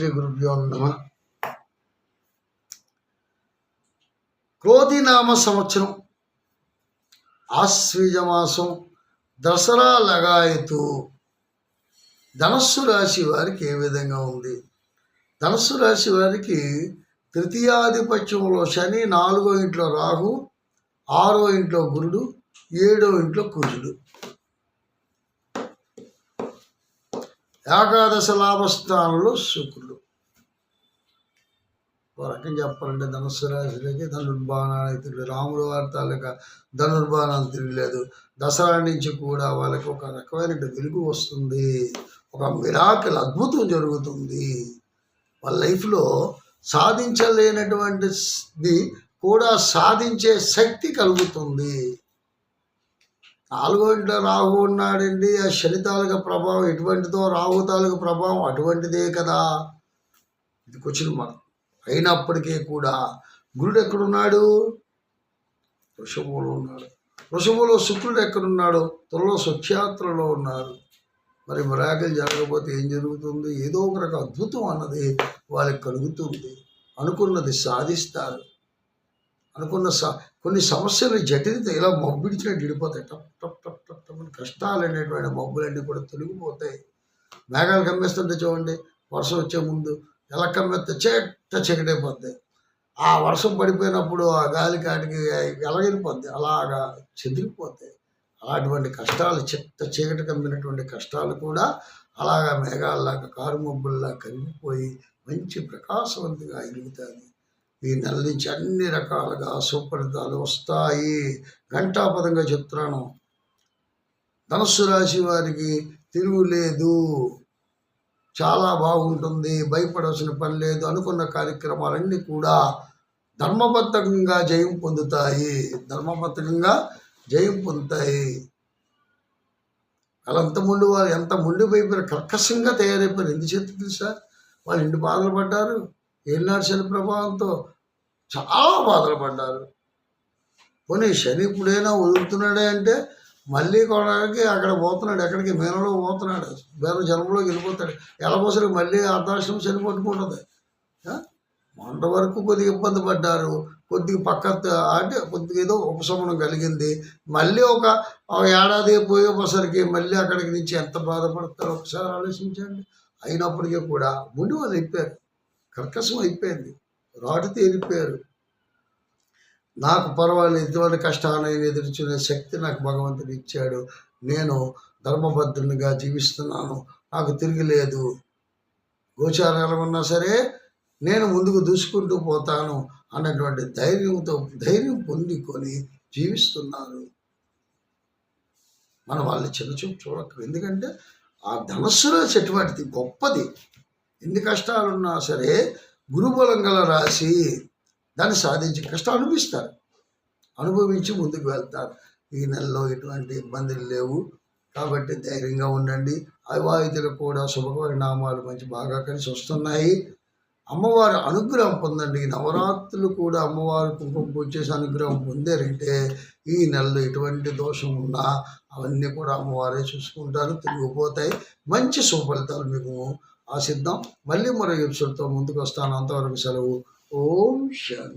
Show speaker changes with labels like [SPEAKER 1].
[SPEAKER 1] శ్రీ గురుభ్యో నమ. క్రోధినామ సంవత్సరం ఆశ్వీజమాసం దసరా లగాయతు. ధనస్సు రాశి వారికి ఏ విధంగా ఉంది? ధనస్సు రాశి వారికి తృతీయాధిపత్యంలో శని నాలుగో ఇంట్లో రాహు ఆరో ఇంట్లో గురుడు ఏడో ఇంట్లో కుజుడు. ఏకాదశ లాభస్థానంలో శుక్రుడు ఒక రకం చెప్పాలంటే ధనుస్సు రాశులకి ధనుర్బాణాలు తిరిగి రాముడు వారి తాలూకా ధనుర్బాణాలు తిరగలేదు దసరా నుంచి కూడా వాళ్ళకి ఒక రకమైన వెలుగు వస్తుంది. ఒక మిరాకిల్ అద్భుతం జరుగుతుంది. వాళ్ళ లైఫ్లో సాధించలేనటువంటిది కూడా సాధించే శక్తి కలుగుతుంది. నాలుగో ఇంట్లో రాహు ఉన్నాడండి. ఆ శని ప్రభావం ఎటువంటిదో రాహు తాలూకా ప్రభావం అటువంటిదే కదా. ఇది క్వశ్చన్ మార్క్ అయినప్పటికీ కూడా గురుడు ఎక్కడున్నాడు? వృషభంలో ఉన్నాడు. వృషభంలో శుక్రుడు ఎక్కడున్నాడు? త్వరలో సుఖ్యాత్రలో ఉన్నారు మరి మిరాకిల్ జరగకపోతే ఏం జరుగుతుంది? ఏదో ఒక రకం అద్భుతం అన్నది వాళ్ళకి కలుగుతుంది. అనుకున్నది సాధిస్తారు. అనుకున్న స కొన్ని సమస్యలు జటిలత ఇలా మబ్బిడిచినట్టు విడిపోతాయి టప్ టప్ టప్ టప్ టప్ కష్టాలు అనేటువంటి మబ్బులన్నీ కూడా తొలగిపోతాయి. మేఘాలు కమ్మేస్తుంటే చూడండి వర్షం వచ్చే ముందు ఎలా కమ్మేస్తే చెట్ట చీకటైపోద్ది ఆ వర్షం పడిపోయినప్పుడు ఆ గాలి కాటికి ఎలగలిపోద్ది అలాగా చెదిరిపోతాయి. అలాంటి కష్టాలు చెత్త చీకటి కమ్మినటువంటి కష్టాలు కూడా అలాగా మేఘాల్లాగా కారు మబ్బుల్లా కరిగిపోయి మంచి ప్రకాశవంతంగా ఎదుగుతుంది ఈ నెల నుంచి అన్ని రకాలుగా సుఫలితాలు వస్తాయి. ఘంటాపదంగా చెప్తున్నాను. ధనస్సు రాశి వారికి తిరుగులేదు చాలా బాగుంటుంది. భయపడాల్సిన పని లేదు. అనుకున్న కార్యక్రమాలన్నీ కూడా ధర్మబద్ధకంగా జయం పొందుతాయి. ధర్మబద్ధకంగా జయం పొందుతాయి. వాళ్ళంత ముందు వాళ్ళు ఎంత ముండిపోయిపోయారు కర్కశంగా తయారైపోయారు. ఎందుకు తెలుసా? వాళ్ళు ఇంటి బాధలు పడ్డారు? ఏళ్ళనాడు శని ప్రభావంతో చాలా బాధలు పడ్డారు. పోనీ శని ఇప్పుడైనా వదులుతున్నాడే అంటే మళ్ళీ కొనడానికి అక్కడ పోతున్నాడు ఎక్కడికి మేనలో పోతున్నాడు మేన జన్మలోకి వెళ్ళిపోతాడు. ఎలబోసరికి మళ్ళీ అర్ధాశ్రమం శని పట్టుకుంటుంది. మొన్న వరకు కొద్దిగా ఇబ్బంది పడ్డారు. కొద్దిగా పక్క అంటే కొద్దిగా ఏదో ఉపశమనం కలిగింది. మళ్ళీ ఒక ఏడాది పోయేసరికి మళ్ళీ అక్కడికి నుంచి ఎంత బాధపడతారో ఒకసారి ఆలోచించండి. అయినప్పటికీ కూడా ముందు వాళ్ళు చెప్పారు. కర్కశం అయిపోయింది. రాటు తేలిపోయారు. నాకు పర్వాలేదు ఇటువంటి కష్టాలను ఎదుర్చునే శక్తి నాకు భగవంతుడు ఇచ్చాడు. నేను ధర్మబద్ధునిగా జీవిస్తున్నాను. నాకు తిరిగిలేదు గోచారాలు ఎలా ఉన్నా సరే నేను ముందుకు దూసుకుంటూ పోతాను అన్నటువంటి ధైర్యంతో ధైర్యం పొందుకొని జీవిస్తున్నారు. మన వాళ్ళు చిన్న చూపు చూడక ఎందుకంటే ఆ ధనస్సులో చెట్టువాటిది గొప్పది. ఎన్ని కష్టాలున్నా సరే గురుబలం గల రాసి దాన్ని సాధించి కష్టం అనుభవిస్తారు. అనుభవించి ముందుకు వెళ్తారు. ఈ నెలలో ఎటువంటి ఇబ్బందులు లేవు. కాబట్టి ధైర్యంగా ఉండండి. అవివాహితులకు కూడా శుభపరిణామాలు మంచి బాగా కలిసి వస్తున్నాయి. అమ్మవారి అనుగ్రహం పొందండి. నవరాత్రులు కూడా అమ్మవారి కుంకుమ పూజ చేసి అనుగ్రహం పొందారంటే ఈ నెలలో ఎటువంటి దోషం ఉన్నా అవన్నీ కూడా అమ్మవారే చూసుకుంటారు. తిరిగిపోతాయి. మంచి సుఫలితాలు మీకు ఆశిద్దాం. మళ్ళీ మరో ఎపిసోడ్తో ముందుకు వస్తాను. అంతవరకు సెలవు. ఓం శాంతి